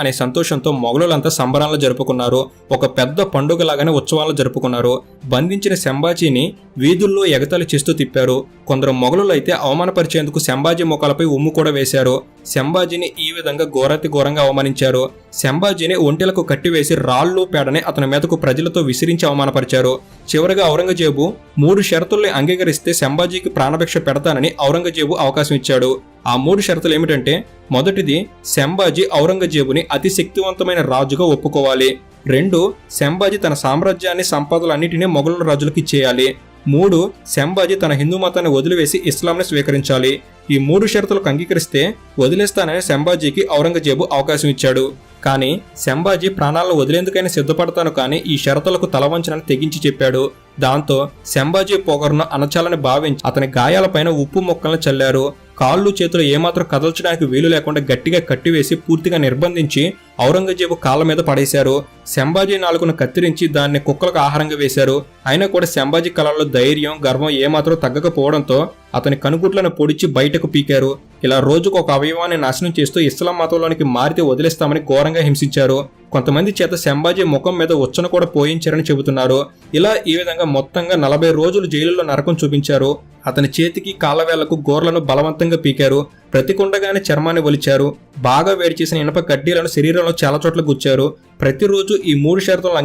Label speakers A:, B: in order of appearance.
A: అనే సంతోషంతో మొఘలులంతా సంబరాలు జరుపుకున్నారు. ఒక పెద్ద పండుగలాగానే ఉత్సవాలు జరుపుకున్నారు. బంధించిన శంభాజీని వీధుల్లో ఎగతాళి చేస్తూ తిప్పారు. కొందరు మొఘలులైతే అవమానపరిచేందుకు శంభాజీ ముఖాలపై ఉమ్ము కూడా వేశారు. శంభాజీని ఈ విధంగా ఘోరాతి ఘోరంగా అవమానించారు. శంభాజీని ఒంటెలకు కట్టివేసి రాళ్ళు పేడని అతని మీదకు ప్రజలతో విసిరించి అవమానపరిచారు. చివరిగా ఔరంగజేబు మూడు షరతుల్ని అంగీకరిస్తే శంభాజీకి ప్రాణభిక్ష పెడతానని ఔరంగజేబు అవకాశం ఇచ్చాడు. ఆ మూడు షరతులు ఏమిటంటే మొదటిది శంభాజీ ఔరంగజేబుని అతి శక్తివంతమైన రాజుగా ఒప్పుకోవాలి. రెండు శంభాజీ తన సామ్రాజ్యాన్ని సంపదలన్నిటినీ మొఘలు రాజులకు ఇచ్చేయాలి. మూడు శంభాజీ తన హిందూ మతాన్ని వదిలివేసి ఇస్లాంని స్వీకరించాలి. ఈ మూడు షరతులకు అంగీకరిస్తే వదిలేస్తానని శంభాజీకి ఔరంగజేబు అవకాశం ఇచ్చాడు. కానీ శంభాజీ ప్రాణాలను వదిలేందుకైనా సిద్ధపడతాను కానీ ఈ షరతులకు తలవంచనని తెగించి చెప్పాడు. దాంతో శంభాజీ పొగరును అనచాలని భావించి అతని గాయాలపైన ఉప్పు మొక్కలను చల్లారు. కాళ్ళు చేతులు ఏమాత్రం కదల్చడానికి వీలు లేకుండా గట్టిగా కట్టివేసి పూర్తిగా నిర్బంధించి ఔరంగజేబు కాళ్ళ మీద పడేశారు. శంభాజీ నాలుగును కత్తిరించి దాన్ని కుక్కలకు ఆహారంగా వేశారు. అయినా కూడా శంభాజీ కళల్లో ధైర్యం గర్వం ఏమాత్రం తగ్గకపోవడంతో అతని కనుగుట్లను పొడిచి బయటకు పీకారు. ఇలా రోజుకు ఒక అవయవాన్ని నాశనం చేస్తూ ఇస్లాం మతంలోనికి మారితే వదిలేస్తామని ఘోరంగా హింసించారు. కొంతమంది చేత శంభాజీ ముఖం మీద ఉచ్చను కూడా పోయించారని చెబుతున్నారు. ఇలా ఈ విధంగా మొత్తంగా నలభై రోజులు జైలులో నరకం చూపించారు. అతని చేతికి కాళ్ళవేళ్ళకు గోర్లను బలవంతంగా పీకారు. ప్రతికుండగానే చర్మాన్ని ఒలిచారు. బాగా వేడి చేసిన ఇనప కడ్డీలను శరీరంలో చాలా చోట్ల గుచ్చారు. ప్రతిరోజు ఈ మూడు షరతులను